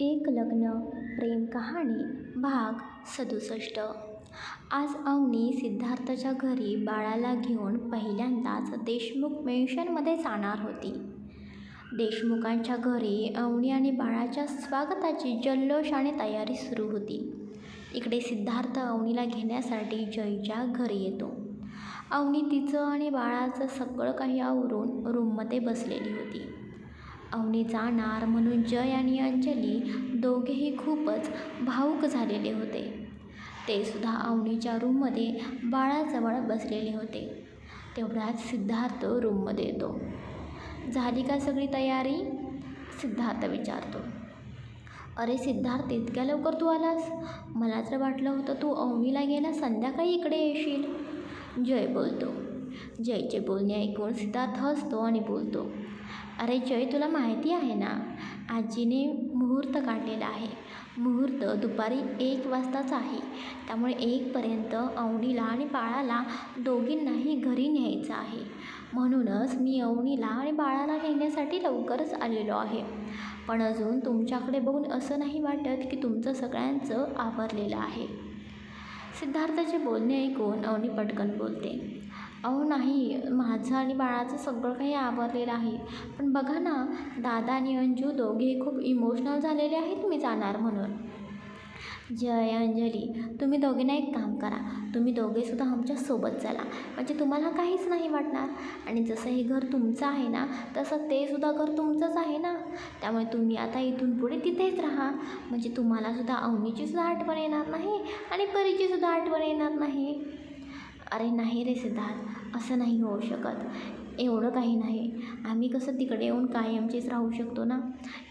एक लग्न प्रेम कहाणी भाग सदुसष्ट. आज अवनी सिद्धार्थच्या घरी बाळाला घेऊन पहिल्यांदाच देशमुख मेन्शनमध्ये जाणार होती. देशमुखांच्या घरी अवनी आणि बाळाच्या स्वागताची जल्लोषाने तयारी सुरू होती. इकडे सिद्धार्थ अवनीला घेण्यासाठी जयच्या घरी येतो. अवनी तिचं आणि बाळाचं सगळं काही आवरून रूममध्ये बसलेली होती. अवनी जाणार म्हणून जय आणि अंजली दोघेही खूपच भावूक झालेले होते. ते सुद्धा अवनीच्या रूममध्ये बाळाजवळ बसलेले होते. तेवढ्यात सिद्धार्थ रूममध्ये येतो. झाली का सगळी तयारी? सिद्धार्थ विचारतो. अरे सिद्धार्थ इतक्या लवकर तू आलास? मला तर वाटलं होतं तू अवनीला गेला संध्याकाळी इकडे येशील. जय बोलतो. जयचे बोलणे ऐकून सिद्धार्थ हसतो आणि बोलतो. अरे जय तुला माहिती आहे ना? आजीने मुहूर्त काढलेला आहे. मुहूर्त दुपारी एक वाजताच आहे. त्यामुळे एकपर्यंत अवनीला आणि बाळाला दोघींनाही घरी न्यायचं आहे. म्हणूनच मी अवनीला आणि बाळाला नेण्यासाठी लवकरच आलेलो आहे. पण अजून तुमच्याकडे बघून असं नाही वाटत की तुमचं सगळ्यांचं आवरलेलं आहे. सिद्धार्थाचे बोलणे ऐकून अवनी पटकन बोलते. अहो नाही. माझं आणि बाळाचं सगळं काही आवरलेलं आहे. पण बघा ना दादा आणि अंजू दोघे खूप इमोशनल झालेले आहेत मी जाणार म्हणून. जय अंजली. तुम्ही दोघींना एक काम करा. तुम्ही दोघेसुद्धा आमच्यासोबत चला. म्हणजे तुम्हाला काहीच नाही वाटणार. आणि जसं हे घर तुमचं आहे ना तसं ते सुद्धा घर तुमचंच आहे ना. त्यामुळे तुम्ही आता इथून पुढे तिथेच राहा. म्हणजे तुम्हालासुद्धा अवनीचीसुद्धा आठवण येणार नाही आणि परीचीसुद्धा आठवण येणार नाही. अरे नाही रे सिद्धार्थ असं नाही होऊ शकत. एवढं काही नाही. आम्ही कसं तिकडे येऊन कायमचेच राहू शकतो ना?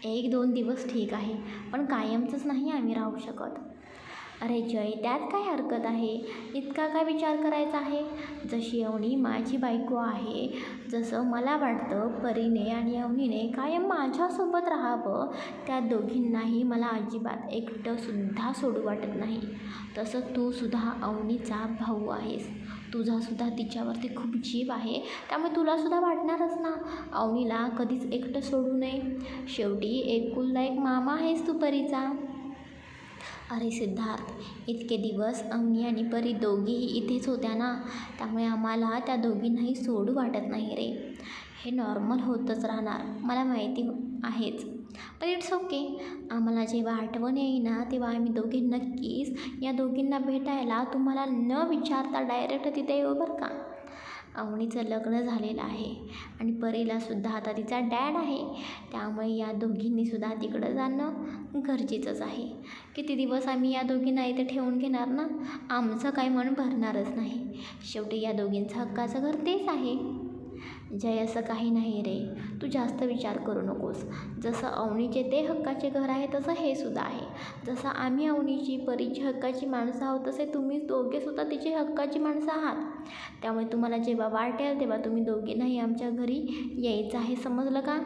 एक दोन दिवस ठीक आहे पण कायमचंच नाही आम्ही राहू शकत. अरे जय त्यात काय हरकत आहे? इतका काय विचार करायचा आहे? जशी अवनी माझी बायको आहे जसं मला वाटतं परीने आणि अवनीने कायम माझ्यासोबत राहावं. त्या दोघींनाही मला अजिबात एकटंसुद्धा सोडू वाटत नाही. तसं तू सुद्धा अवनीचा भाऊ आहेस. तुझासुद्धा तिच्यावरती खूप जीव आहे. त्यामुळे तुलासुद्धा वाटणारच ना? अवनीला कधीच एकटं सोडू नये. शेवटी एकुलता एक मामा आहेस तू परीचा. अरे सिद्धार्थ इतके दिवस अवनी आणि परी दोघीही इथेच होत्या ना? त्यामुळे आम्हाला त्या दोघींनाही सोडू वाटत नाही रे. हे नॉर्मल होतच राहणार. मला माहिती आहेच. पण इट्स ओके आम्हाला जेव्हा आठवण येईना तेव्हा आम्ही दोघे नक्कीच या दोघींना भेटायला तुम्हाला न विचारता डायरेक्ट तिथे येऊ बरं का? अवनीचं लग्न झालेलं आहे आणि परीलासुद्धा आता तिचा डॅड आहे. त्यामुळे या दोघींनीसुद्धा तिकडं जाणं गरजेचंच आहे. किती दिवस आम्ही या दोघींना इथे ठेवून घेणार ना? आमचं काही मन भरणारच नाही. शेवटी या दोघींचं हक्काचं घर तेच आहे. जय असं काही नाही रे. तू जास्त विचार करू नकोस. जसं अवनीचे ते हक्काचे घर आहे तसं हे सुद्धा आहे. जसं आम्ही अवनीची परीची हक्काची माणसं आहोत तसे तुम्ही दोघेसुद्धा तिची हक्काची माणसं आहात. त्यामुळे तुम्हाला जेव्हा वाटेल तेव्हा तुम्ही दोघींनाही आमच्या घरी यायचं आहे समजलं का?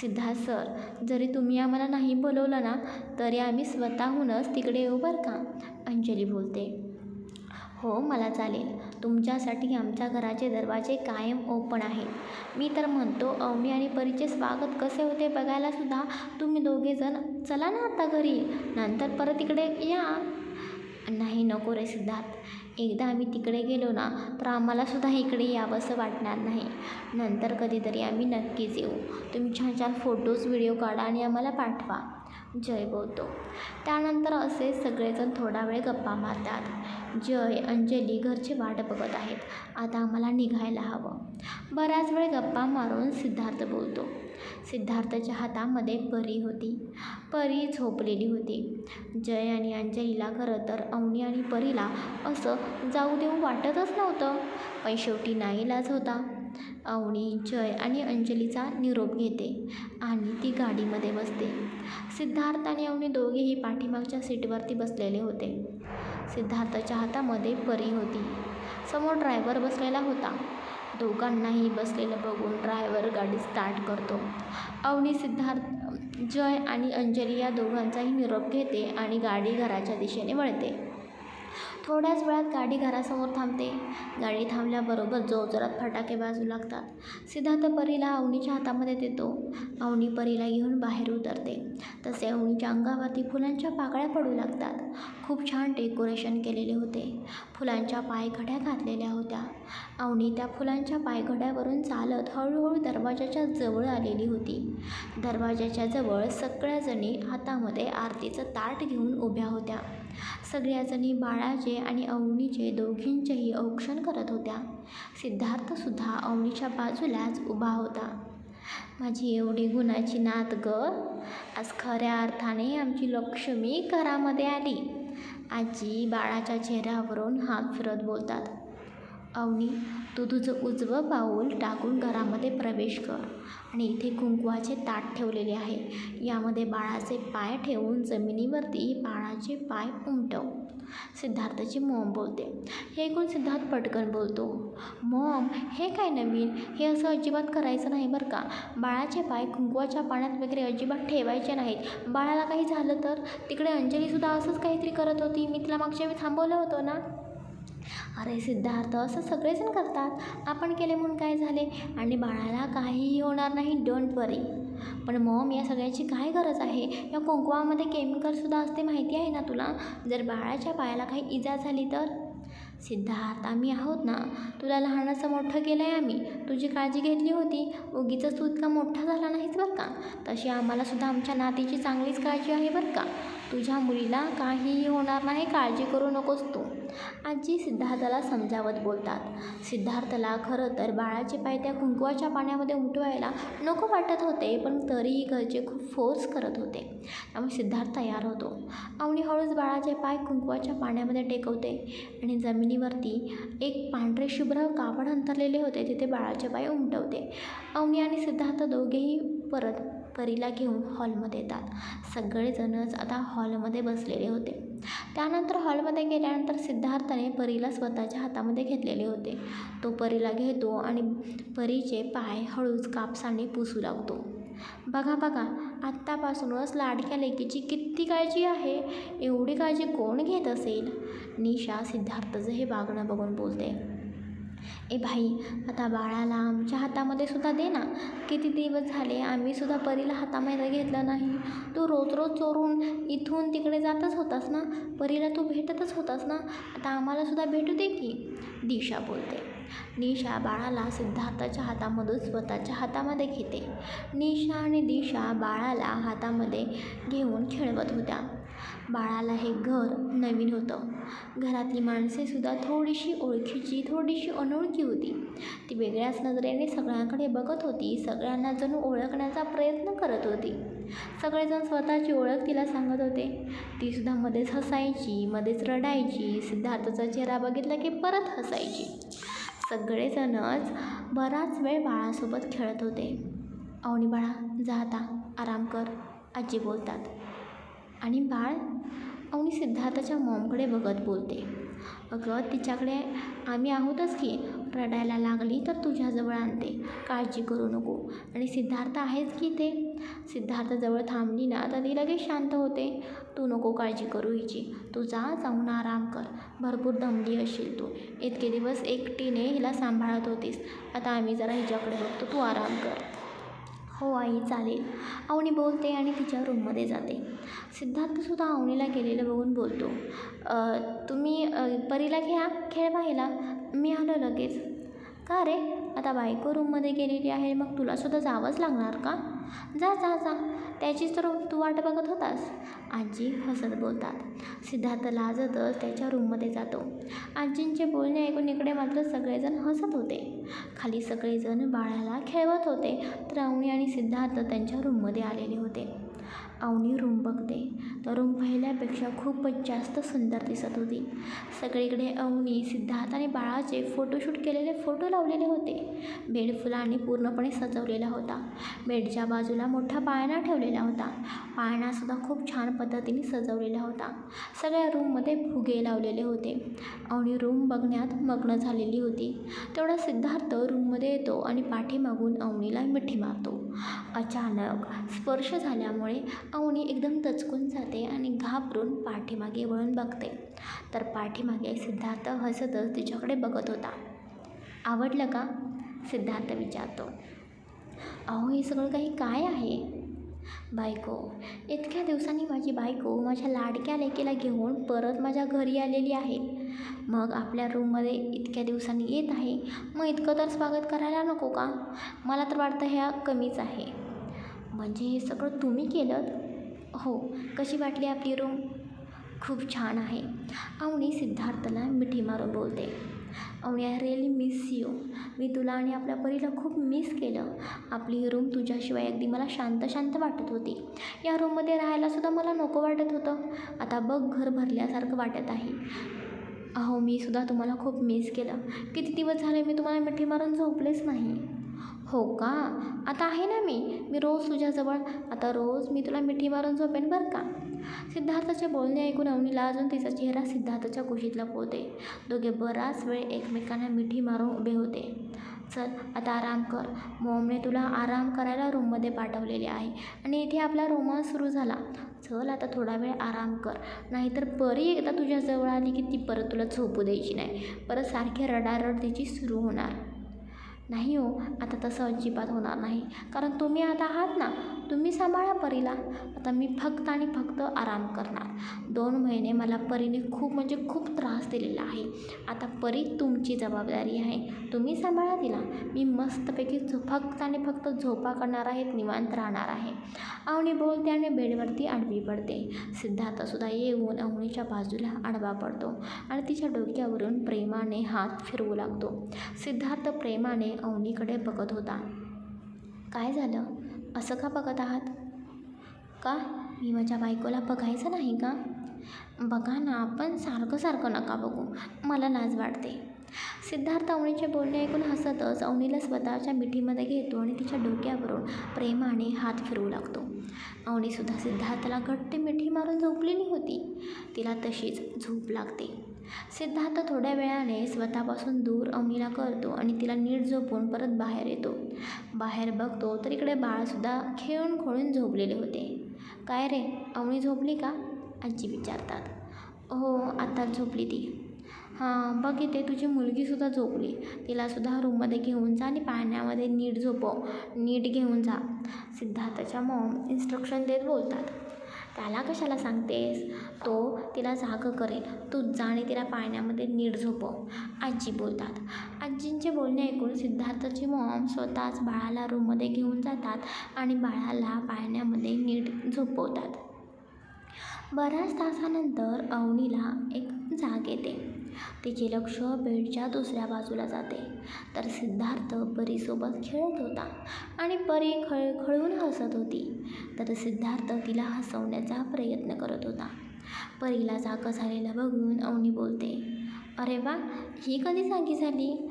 सिद्धार्थ सर जरी तुम्ही आम्हाला नाही बोलवलं ना तरी आम्ही स्वतःहूनच तिकडे येऊ बरं का? अंजली बोलते. हो मला चालेल. तुमच्यासाठी आमच्या घराचे दरवाजे कायम ओपन आहेत. मी तर म्हणतो अवनी आणि परीचे स्वागत कसे होते बघायलासुद्धा तुम्ही दोघेजण चला ना आता घरी. नंतर परत इकडे या. नाही नको रे सिद्धार्थ. एकदा आम्ही तिकडे गेलो ना तर आम्हालासुद्धा इकडे यावंसं वाटणार नाही. नंतर कधीतरी आम्ही नक्कीच येऊ. तुम्ही छान छान फोटोज व्हिडिओ काढा आणि आम्हाला पाठवा. जय बोलतो. त्यानंतर असे सगळेजण थोडा वेळ गप्पा मारतात. जय अंजली घरची वाट बघत आहेत. आता आम्हाला निघायला हवं. बराच वेळ गप्पा मारून सिद्धार्थ बोलतो. सिद्धार्थच्या हातामध्ये परी होती. परी झोपलेली होती. जय आणि अंजलीला खरं तर अवनी आणि परीला असं जाऊ देऊ वाटतच नव्हतं. पण शेवटी नाईलाज होता. अवनी जय आणि अंजलीचा निरोप घेते आणि ती गाडीमध्ये बसते. सिद्धार्थ आणि अवनी दोघेही पाठीमागच्या सीटवरती बसलेले होते. सिद्धार्थच्या हातामध्ये परी होती. समोर ड्रायव्हर बसलेला होता. दोघांनाही बसलेलं बघून ड्रायव्हर गाडी स्टार्ट करतो. अवनी सिद्धार्थ जय आणि अंजली या दोघांचाही निरोप घेते आणि गाडी घराच्या दिशेने वळते. थोड्याच वेळात गाडी घरासमोर थांबते. गाडी थांबल्याबरोबर जोरजोरात फटाके वाजू लागतात. सिद्धार्थ परीला अवनीच्या हातामध्ये देतो. अवनी परीला घेऊन बाहेर उतरते. तसे अवनीच्या अंगावरती फुलांच्या पाकळ्या पडू लागतात. खूप छान डेकोरेशन केलेले होते. फुलांच्या पायघड्या घातलेल्या होत्या. अवनी त्या फुलांच्या पायघड्यावरून चालत हळूहळू दरवाजाच्या जवळ आलेली होती. दरवाजाच्या जवळ सगळ्याजणी हातामध्ये आरतीचं ताट घेऊन उभ्या होत्या. सगळ्याजणी बाळाचे आणि अवनीचे दोघींचेही औक्षण करत होत्या. सिद्धार्थसुद्धा अवनीच्या बाजूलाच उभा होता. माझी एवढी गुणाची नात ग. आज खऱ्या अर्थाने आमची लक्ष्मी घरामध्ये आली. आजी बाळाच्या चेहऱ्यावरून हात फिरत बोलतात. अवनी तू तुझं उजवं पाऊल टाकून घरामध्ये प्रवेश कर. आणि इथे कुंकवाचे ताट ठेवलेले आहे. यामध्ये बाळाचे पाय ठेवून जमिनीवरती बाळाचे पाय उमटव. सिद्धार्थाची मॉम बोलते. हे ऐकून सिद्धार्थ पटकन बोलतो? मॉम हे काय नवीन? हे असं अजिबात करायचं नाही बरं का? बाळाचे पाय कुंकवाच्या पाण्यात वगैरे अजिबात ठेवायचे नाहीत. बाळाला काही झालं तर? तिकडे अंजलीसुद्धा असंच काहीतरी करत होती. मी तिला मागच्या वेळी थांबवलं होतं ना? अरे सिद्धार्थ असं सगळेजण करतात. आपण केले म्हणून काय झाले? आणि बाळाला काहीही होणार नाही डोंट वरी पण मॉम या सगळ्याची काय गरज आहे? या कुंकवामध्ये केमिकलसुद्धा असते माहिती आहे ना तुला? जर बाळाच्या पायाला काही इजा झाली तर? सिद्धार्थ आम्ही आहोत ना. तुला लहानाचं मोठं केलं आहे आम्ही. तुझी काळजी घेतली होती. उगीचं सूत का मोठा झाला नाहीच बरं का? तशी आम्हालासुद्धा आमच्या नातीची चांगलीच काळजी आहे बरं का? तुझ्या मुलीला काहीही होणार नाही काळजी करू नकोस तू. आजी सिद्धार्थाला समजावत बोलतात. सिद्धार्थला खरं तर बाळाचे पाय त्या कुंकवाच्या पाण्यामध्ये उमटवायला नको वाटत होते पण तरीही घरचे खूप फोर्स करत होते. त्यामुळे सिद्धार्थ तयार होतो. अवनी हळूच बाळाचे पाय कुंकवाच्या पाण्यामध्ये टेकवते आणि जमिनीवरती एक पांढरे शुभ्र कापड अंतरलेले होते तिथे बाळाचे पाय उमटवते. अवनी आणि सिद्धार्थ दोघेही परत परीला घेऊन हॉलमध्ये येतात. सगळेजणच आता हॉलमध्ये बसलेले होते. त्यानंतर हॉलमध्ये गेल्यानंतर सिद्धार्थाने परीला स्वतःच्या हातामध्ये घेतलेले होते. तो परीला घेतो आणि परीचे पाय हळूच कापसाने पुसू लागतो. बघा बघा आत्तापासूनच लाडक्या लेकीची किती काळजी आहे? एवढी काळजी कोण घेत असेल? निशा सिद्धार्थचं हे वागणं बघून बोलते. ए भाई आता बाळाला आमच्या हातामध्ये सुद्धा दे ना. किती दिवस झाले आम्ही सुद्धा परीला हातामध्ये घेतलं नाही. तू रोज रोज चोरून इथून तिकडे जातच होतास ना? परीला तू भेटतच होतास ना? आता आम्हालासुद्धा भेटू दे की? दिशा बोलते. निशा बाळाला सिद्धार्थाच्या हातामधून स्वतःच्या हातामध्ये घेते. निशा आणि दिशा बाळाला हातामध्ये घेऊन खेळवत होत्या. बाळाला हे घर नवीन होतं. घरातली माणसेसुद्धा थोडीशी ओळखीची थोडीशी अनोळखी होती. ती वेगळ्याच नजरेने सगळ्यांकडे बघत होती सगळ्यांना जणू ओळखण्याचा प्रयत्न करत होती. सगळेजण स्वतःची ओळख तिला सांगत होते. तीसुद्धा मध्येच हसायची मध्येच रडायची सिद्धार्थचा चेहरा बघितला की परत हसायची. सगळेजणच बराच वेळ बाळासोबत खेळत होते. अवनी बाळा जा आता आराम कर आजी बोलतात. आणि बाळ अवनी सिद्धार्थाच्या मॉमकडे बघत बोलते. अगं तिच्याकडे आम्ही आहोतच की रडायला लागली तर तुझ्याजवळ आणते. काळजी करू नको. आणि सिद्धार्थ आहेच की ते? सिद्धार्थजवळ थांबली ना तर ती लगेच शांत होते. तू नको काळजी करू हिची. तू जा जाऊन आराम कर. भरपूर दमली असशील तू. इतके दिवस एकटीने हिला सांभाळत होतीस. आता आम्ही जरा हिच्याकडे बघतो. तू आराम कर. हो आई चालेल. अवनी बोलते आणि तिच्या रूममध्ये जाते. सिद्धार्थसुद्धा अवनीला गेलेलं बघून बोलतो. तुम्ही परीला घ्या खेळ पाहायला मी आलो लगेच. का रे? आता बायको रूममध्ये गेलेली आहे मग तुलासुद्धा जावंच लागणार का? जा जा जा. त्याचीच तर तू वाट बघत होतास. आजी हसत बोलतात. सिद्धार्थ लाजतच त्याच्या रूममध्ये जातो. आजींचे बोलणे ऐकून इकडे मात्र सगळेजण हसत होते. खाली सगळेजण बाळाला खेळवत होते तर अवनी आणि सिद्धार्थ त्यांच्या रूममध्ये आलेले होते. अवनी रूम बघते. तर रूम पहिल्यापेक्षा खूपच जास्त सुंदर दिसत होती. सगळीकडे अवनी सिद्धार्थ आणि बाळाचे फोटोशूट केलेले फोटो लावलेले होते. बेड फुलांनी पूर्णपणे सजवलेला होता. बेडच्या बाजूला मोठा पाळणा ठेवलेला होता. पाळणासुद्धा खूप छान पद्धतीने सजवलेला होता. सगळ्या रूममध्ये फुगे लावलेले होते. अवनी रूम बघण्यात मग्न झालेली होती. तेवढा सिद्धार्थ रूममध्ये येतो आणि पाठीमागून अवनीला मिठी मारतो. अचानक स्पर्श झाल्यामुळे अवनी एकदम दचकून जाते. जाते आणि घाबरून पाठीमागे वळून बघते. तर पाठीमागे सिद्धार्थ हसतच तिच्याकडे बघत होता. आवडलं का? सिद्धार्थ विचारतो. अहो हे सगळं काही काय आहे? बायको इतक्या दिवसांनी माझी बायको माझ्या लाडक्या लेकीला घेऊन परत माझ्या घरी आलेली आहे. मग आपल्या रूममध्ये इतक्या दिवसांनी येत आहे. मग इतकं तर स्वागत करायला नको का? मला तर वाटतं ह्या कमीच आहे. म्हणजे हे सगळं तुम्ही केलं हो कशी वाटली आपली रूम खूप छान आहे. अवनी सिद्धार्थला मिठी मारून बोलते. Avani I really miss you मी तुला आणि आपल्या परीला खूप मिस केलं. आपली ही रूम तुझ्याशिवाय अगदी मला शांत शांत वाटत होती. या रूममध्ये राहायलासुद्धा मला नको वाटत होतं. आता बघ घर भरल्यासारखं वाटत आहे. अहो मी सुद्धा तुम्हाला खूप मिस केलं. किती दिवस झाले मी तुम्हाला मिठी मारून झोपलेच नाही. हो का? आता आहे ना मी. मी रोज तुझ्याजवळ आता रोज मी तुला मिठी मारून झोपेन बरं का? सिद्धार्थाचे बोलणे ऐकून अवनीला अजून तिचा चेहरा सिद्धार्थाच्या कुशीतला पोहते. दोघे बराच वेळ एकमेकांना मिठी मारून उभे होते. चल आता आराम कर. मोमने तुला आराम करायला रूममध्ये पाठवलेले आहे आणि इथे आपला रोमांस सुरू झाला. चल आता थोडा वेळ आराम कर. नाहीतर परी एकदा तुझ्याजवळ आली की ती परत तुला झोपू द्यायची नाही. परत सारखी रडारड तिची सुरू होणार. नाही हो आता तसं अजिबात होणार नाही. कारण तुम्ही आता आहात ना तुम्ही सांभाळा परीला. आता मी फक्त आणि फक्त आराम करणार. दोन महिने मला परीने खूप म्हणजे खूप त्रास दिलेला आहे. आता परी तुमची जबाबदारी आहे. तुम्ही सांभाळा तिला. मी मस्तपैकी झो फक्त आणि फक्त झोपा करणार आहेत निवांत राहणार आहे. अवणी बोलते आणि बेडवरती आडवी पडते. सिद्धार्थसुद्धा येऊन अवणीच्या बाजूला आडवा पडतो आणि तिच्या डोक्यावरून प्रेमाने हात फिरवू लागतो. सिद्धार्थ प्रेमाने अवनीकडे बघत होता. काय झालं? असं का बघत आहात? का? मी माझ्या बायकोला बघायचं नाही का? बघा ना आपण सारखं सारखं नका बघू. मला लाज वाटते. सिद्धार्थ अवनीचे बोलणे ऐकून हसतच अवनीला स्वतःच्या मिठीमध्ये घेतो आणि तिच्या डोक्यावरून प्रेमाने हात फिरवू लागतो. अवनीसुद्धा सिद्धार्थला घट्ट मिठी मारून झोपलेली होती. तिला तशीच झोप लागते. सिद्धार्थ थोड्या वेळाने स्वतःपासून दूर अमीला करतो आणि तिला नीट झोपून परत बाहेर येतो. बाहेर बघतो तर इकडे बाळसुद्धा खेळून खोळून झोपलेले होते. काय रे अवनी झोपली का? आजी विचारतात. हो आत्ताच झोपली ती. हां बघ इथे तुझी मुलगीसुद्धा झोपली. तिलासुद्धा रूममध्ये घेऊन जा आणि पाण्यामध्ये नीट झोपव. नीट घेऊन जा. सिद्धार्थच्या मॉम इन्स्ट्रक्शन देत बोलतात. त्याला कशाला सांगतेस? तो तिला जागं करेल. तू जा आणि तिला पाळण्यामध्ये नीट झोपव आजी बोलतात. आजींचे बोलणे ऐकून सिद्धार्थची मॉम स्वतःच बाळाला रूममध्ये घेऊन जातात आणि बाळाला पाळण्यामध्ये नीट झोपवतात. बऱ्याच तासानंतर अवनीला एक जाग येते. तिचे लक्ष बेडच्या दुसऱ्या बाजूला जाते. तर सिद्धार्थ परीसोबत खेळत होता आणि परी खळखळून हसत होती. तर सिद्धार्थ तिला हसवण्याचा प्रयत्न करत होता. परीला जागं झालेलं बघून अवनी बोलते अरे वा ही कधी जागी झाली?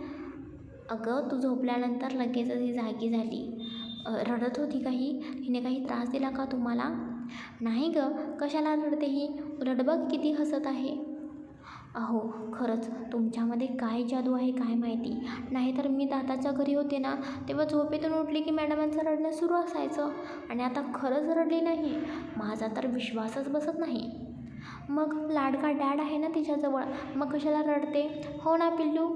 अगं तू झोपल्यानंतर लगेचच ही जागी झाली. रडत होती काही? हिने काही त्रास दिला का तुम्हाला? नाही गं कशाला रडते ही? उलट बघ किती हसत आहे. अहो खरंच तुमच्यामध्ये काय जादू आहे काय माहिती? नाहीतर मी दादाच्या घरी होते ना तेव्हा झोपेतून उठली की मॅडमांचं रडणं सुरू असायचं. आणि आता खरंच रडली नाही माझा तर विश्वासच बसत नाही. मग लाडका डॅड आहे ना तिच्याजवळ मग कशाला रडते? हो ना पिल्लू.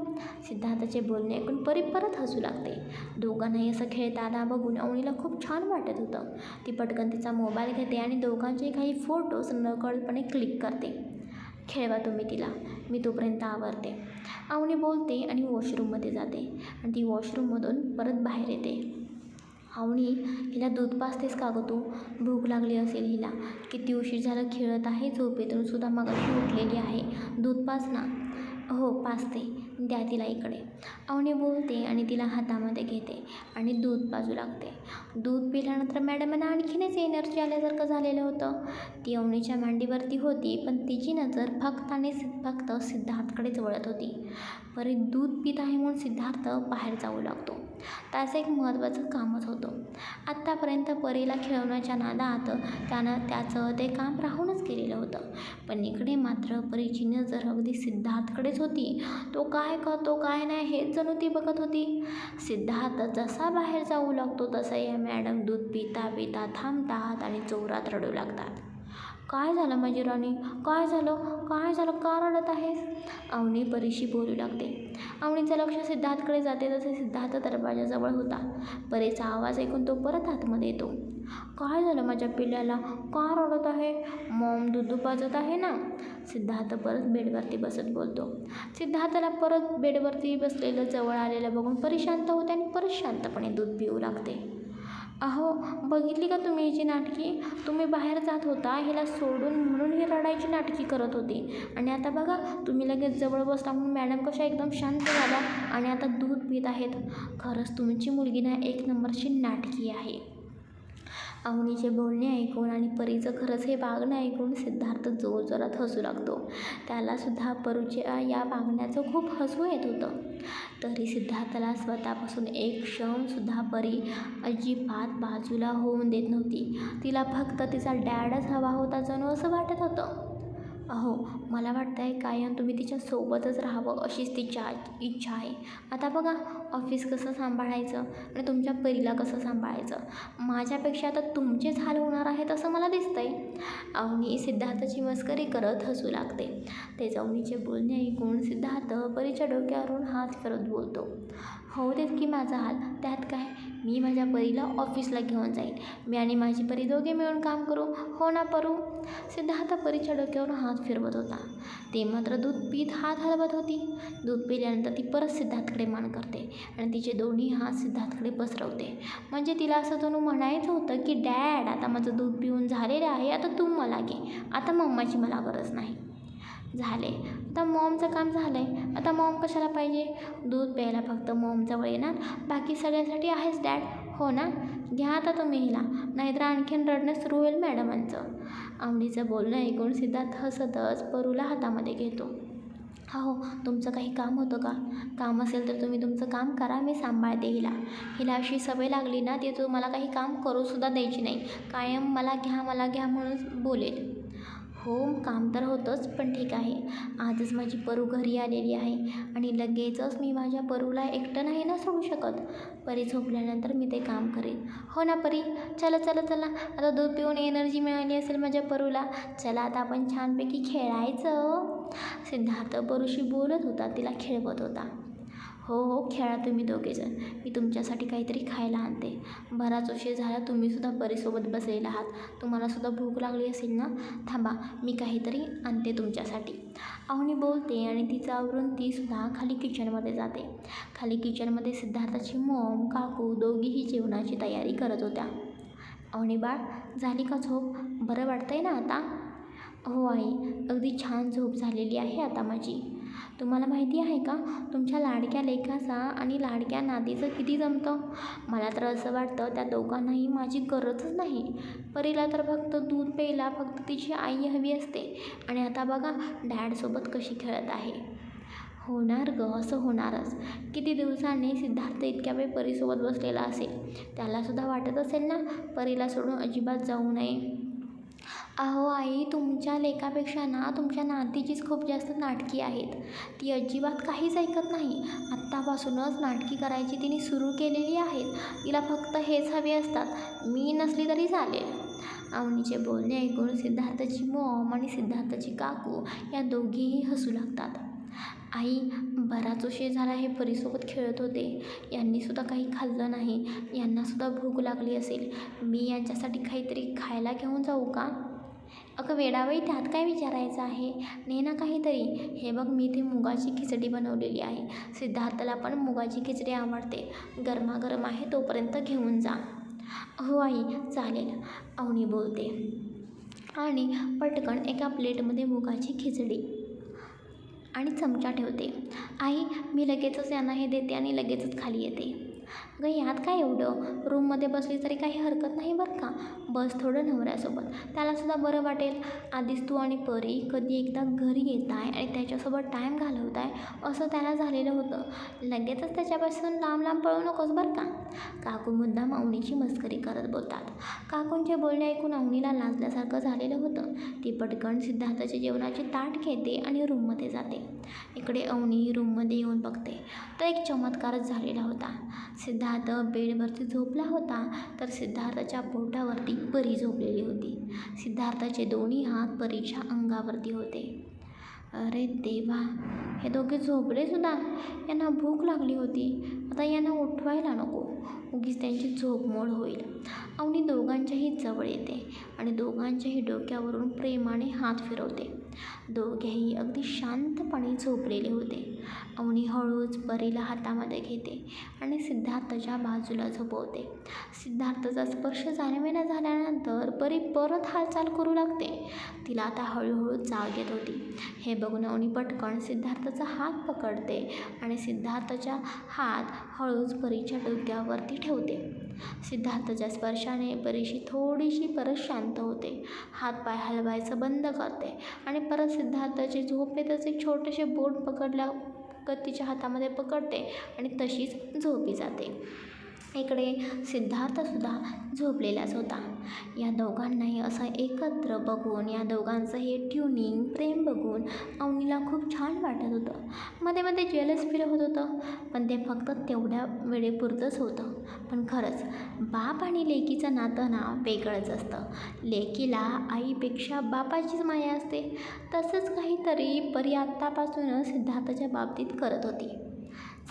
सिद्धार्थाचे बोलणे ऐकून परी परत हसू लागते. दोघांनाही असं खेळताना बघून अवनीला खूप छान वाटत होतं. ती पटकन तिचा मोबाईल घेते आणि दोघांचे काही फोटोज नकळपणे क्लिक करते. खेळवा तुम्ही तिला. मी तोपर्यंत आवरते. अवनी बोलते आणि वॉशरूममध्ये जाते. आणि ती वॉशरूममधून परत बाहेर येते. अवनी हिला दूध पाजतेस का गं तू? भूक लागली असेल हिला. किती उशीर झालं खेळत आहे झोपेतून सुद्धा मगाशी उठलेली आहे. दूध पाज ना. हो पाजते. द्या तिला इकडे. अवनी बोलते आणि तिला हातामध्ये घेते आणि दूध पाजू लागते. दूध पिल्यानंतर मॅडमांना आणखीनच एनर्जी आल्यासारखं झालेलं होतं. ती अवनीच्या मांडीवरती होती पण तिची नजर फक्त आणि फक्त सिद्धार्थकडेच वळत होती. परी दूध पित आहे म्हणून सिद्धार्थ बाहेर जाऊ लागतो. त्याचं एक महत्त्वाचं कामच होतं. आत्तापर्यंत परीला खेळवण्याच्या नादात त्यानं त्याचं ते काम राहूनच केलेलं होतं. पण इकडे मात्र परीची नजर अगदी सिद्धार्थकडेच होती. तो काय करतो काय नाही हेच जणू ती बघत होती. सिद्धार्थ जसा बाहेर जाऊ लागतो तसं या मॅडम दूध पिता पिता थांबतात आणि जोरात रडू लागतात. काय झालं माझी राणी? काय झालं? काय झालं? का रडत आहेस अवनी परीशी बोलू लागते. अवनीचं लक्ष सिद्धार्थकडे जाते तसे सिद्धार्थ दरवाजाजवळ होता. परीचा आवाज ऐकून तो परत आतमध्ये येतो. काय झालं माझ्या पिल्ल्याला का रडत आहे? मॉम दूध पाजत आहे ना? सिद्धार्थ परत बेडवरती बसत बोलतो. सिद्धार्थला परत बेडवरती बसलेलं जवळ आलेलं बघून परी शांत होते आणि परत शांतपणे दूध पिऊ लागते. अहो बघितली का तुम्ही हिची नाटकी? तुम्ही बाहेर जात होता हिला सोडून म्हणून ही रडायची नाटकी करत होती. आणि आता बघा तुम्ही लगेच जवळ बसला म्हणून मॅडम कशा एकदम शांत झाल्या आणि आता दूध पित आहेत. खरंच तुमची मुलगी ना एक नंबरची नाटकी आहे. अवनीचे बोलणे ऐकून आणि परीचं खरंच हे वागणं ऐकून सिद्धार्थ जोरजोरात हसू लागतो. त्यालासुद्धा परूच्या या वागण्याचं खूप हसू येत होतं. तरी सिद्धार्थला स्वतःपासून एक क्षणसुद्धा परी अजिबात बाजूला होऊन देत नव्हती. तिला फक्त तिचा डॅडच हवा होता जणू असं वाटत होतं. अहो मला वाटतं आहे कायम तुम्ही तिच्यासोबतच राहावं अशीच तिच्या इच्छा आहे. आता बघा ऑफिस कसं सांभाळायचं आणि तुमच्या परीला कसं सांभाळायचं? माझ्यापेक्षा आता तुमचेच हाल होणार आहेत असं मला दिसतं आहे अवनी सिद्धार्थाची मस्करी करत हसू लागते. ते अवनीचे बोलणे ऐकून सिद्धार्थ परीच्या डोक्यावरून हात करत बोलतो. हो देत की माझा हाल. त्यात काय? मी माझ्या परीला ऑफिसला घेऊन जाईन. मी आणि माझी परी दोघे मिळून काम करू. हो ना परू? सिद्धार्थ परीच्या डोक्यावरून हात फिरवत होता. ते मात्र दूध पीत हात हलवत होती. दूध पिल्यानंतर ती परत सिद्धार्थकडे मान करते आणि तिचे दोन्ही हात सिद्धार्थकडे पसरवते. म्हणजे तिला असं जणू म्हणायचं होतं की डॅड आता माझं दूध पिऊन झालेलं आहे. आता तू मला घे. आता मम्माची मला गरज नाही. झाले. आता मॉमचं काम झालं आहे आता मॉम कशाला पाहिजे? दूध प्यायला फक्त मॉमजवळ येणार बाकी सगळ्यासाठी आहेच डॅड हो ना? घ्या आता तुम्ही हिला. नाहीतर आणखीन रडणं सुरू होईल मॅडमांचं. आवडीचं बोलणं ऐकून सिद्धार्थ हसतच परूला हातामध्ये घेतो. हो तुमचं काही काम होतं का? काम असेल तर तुम्ही तुमचं काम करा मी सांभाळते हिला. हिला अशी सवय लागली ना ती तुम्हाला काही काम करूसुद्धा द्यायची नाही. कायम मला घ्या मला घ्या म्हणून बोलेल. हो काम तर होतंच पण ठीक आहे. आजच माझी परू घरी आलेली आहे आणि लगेचच मी माझ्या परूला एकटं नाही ना सोडू शकत. परी झोपल्यानंतर मी ते काम करेन. हो ना परी? चला चला चला. आता दूध पिऊन एनर्जी मिळाली असेल माझ्या परूला. चला आता आपण छानपैकी खेळायचं. सिद्धार्थ परूशी बोलत होता तिला खेळवत होता. हो हो खेळा तुम्ही दोघेजण. मी तुमच्यासाठी काहीतरी खायला आणते. बराच उशीर झाला तुम्हीसुद्धा परीसोबत बसलेला आहात. तुम्हालासुद्धा भूक लागली असेल ना? थांबा मी काहीतरी आणते तुमच्यासाठी. अवनी बोलते आणि तिचं आवरून तीसुद्धा खाली किचनमध्ये जाते. खाली किचनमध्ये सिद्धार्थाची मॉम काकू दोघीही जेवणाची तयारी करत होत्या. अवनी बाळ झाली का झोप? बरं वाटतंय ना आता? हो आई. अगदी छान झोप झालेली आहे आता माझी. तुम्हाला माहिती आहे का? तुमच्या लाडक्या लेखाचा आणि लाडक्या नातीचं किती जमतं? मला तर असं वाटतं त्या दोघांनाही माझी गरजच नाही. परीला तर फक्त दूध प्यायला फक्त तिची आई हवी असते. आणि आता बघा डॅडसोबत कशी खेळत आहे. होणार ग असं होणारच. किती दिवसांनी सिद्धार्थ इतक्या वेळ परीसोबत बसलेला असेल? त्यालासुद्धा वाटत असेल ना परीला सोडून अजिबात जाऊ नये. अहो आई तुमच्या लेखापेक्षा ना तुमच्या नातीचीच खूप जास्त नाटकी आहेत. ती अजिबात काहीच ऐकत नाही. आत्तापासूनच नाटकी करायची तिने सुरू केलेली आहेत. तिला फक्त हेच हवे असतात. मी नसली तरी चालेल. अवनीचे बोलणे ऐकून सिद्धार्थची मॉम आणि सिद्धार्थची काकू या दोघीही हसू लागतात. आई बराच उशीर झाला हे परीसोबत खेळत होते. यांनीसुद्धा काही खाल्लं नाही. यांनासुद्धा भूक लागली असेल. मी यांच्यासाठी काहीतरी खायला घेऊन जाऊ का? अगं वेडावळी त्यात काय विचारायचं आहे? ने ना काहीतरी. हे बघ मी इथे मुगाची खिचडी बनवलेली आहे. सिद्धार्थला पण मुगाची खिचडी आवडते. गरमागरम आहे तोपर्यंत घेऊन जा. हो आई चालेल. अवनी बोलते. आणि पटकन एका प्लेटमध्ये मुगाची खिचडी. आणि चमचा ठेवते. आई मी लगेचच यांना हे देते आणि लगेचच खाली येते. अगं यात काय एवढं? रूममध्ये बसली तरी काही हरकत नाही बरं का? बस थोडं नवऱ्यासोबत. त्यालासुद्धा बरं वाटेल. आधीच तू आणि परी कधी एकदा घरी येत आहे आणि त्याच्यासोबत टाईम घालवत आहे असं त्याला झालेलं होतं. लगेचच त्याच्यापासून लांब लांब पळू नकोस बरं का? काकू मुद्दाम अवनीची मस्करी करत बोलतात. काकूंचे बोलणे ऐकून अवनीला लाजल्यासारखं झालेलं होतं. ती पटकन सिद्धार्थाच्या जेवणाची ताट घेते आणि रूममध्ये जाते. इकडे अवनी रूममध्ये येऊन बघते. तर एक चमत्कारच झालेला होता. सिद्धार्थ सिद्धार्थ बेडवरती झोपला होता तर सिद्धार्थच्या पोटावरती परी झोपलेली होती. सिद्धार्थाचे दोन्ही हात परीच्या अंगावरती होते. अरे देवा हे दोघे झोपले सुद्धा? यांना भूक लागली होती. आता यांना उठवायला नको. उगीच त्यांची झोपमोड होईल. अवनी दोघांच्याही जवळ येते आणि दोघांच्याही डोक्यावरून प्रेमाने हात फिरवते. दोघेही अगदी शांतपणे झोपलेले होते. अवनी हळूच परीला हातामध्ये घेते आणि सिद्धार्थच्या बाजूला झोपवते. सिद्धार्थचा स्पर्श जाणवेना झाल्यानंतर परी परत हालचाल करू लागते. तिला आता हळूहळू जाग येत होती. हे बघून अवनी पटकन सिद्धार्थचा हात पकडते आणि सिद्धार्थच्या हात हळूच परीच्या डोक्यावरती ठेवते. सिद्धार्थच्या स्पर्शाने परीशी थोडीशी परत शांत होते. हातपाय हलवायचं बंद करते. आणि परत सिद्धार्थाची झोपेतच एक छोटेसे बोट पकडल्या तिच्या हातामध्ये पकडते आणि तशीच झोपी जाते. इकडे सिद्धार्थसुद्धा झोपलेलाच होता. या दोघांनाही असं एकत्र बघून या दोघांचं हे ट्युनिंग प्रेम बघून अवनीला खूप छान वाटत होतं. मध्ये मध्ये जेलस फील होत होतं पण ते फक्त तेवढ्या वेळेपुरतंच होतं. पण खरंच बाप आणि लेकीचं नातं ना वेगळंच असतं. लेकीला आईपेक्षा बापाचीच माया असते. तसंच काहीतरी परी आत्तापासूनच सिद्धार्थाच्या बाबतीत करत होती.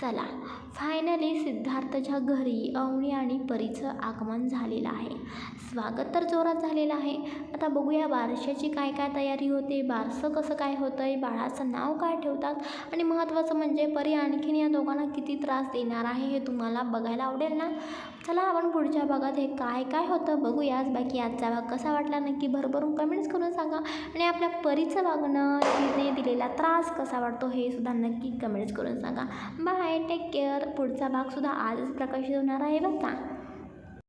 चला. फायनली सिद्धार्थच्या घरी अवनी आणि परीचं आगमन झालेलं आहे. स्वागत तर जोरात झालेलं आहे. आता बघूया बारशाची काय काय तयारी होते बारसं कसं काय होतं आहे बाळाचं नाव काय ठेवतात आणि महत्त्वाचं म्हणजे परी आणखीन या दोघांना किती त्रास देणार आहे हे तुम्हाला बघायला आवडेल ना? चला आपण पुढच्या भागात हे काय काय होतं बघूयाच बाकी आजचा भाग कसा वाटला नक्की भरभरून कमेंट्स करून सांगा. आणि आपल्या परीचं वागणं तिने दिलेला त्रास कसा वाटतो हे सुद्धा नक्की कमेंट्स करून सांगा. बाय टेक केअर पुढचा भागसुद्धा आजच प्रकाशित होणार आहे बघा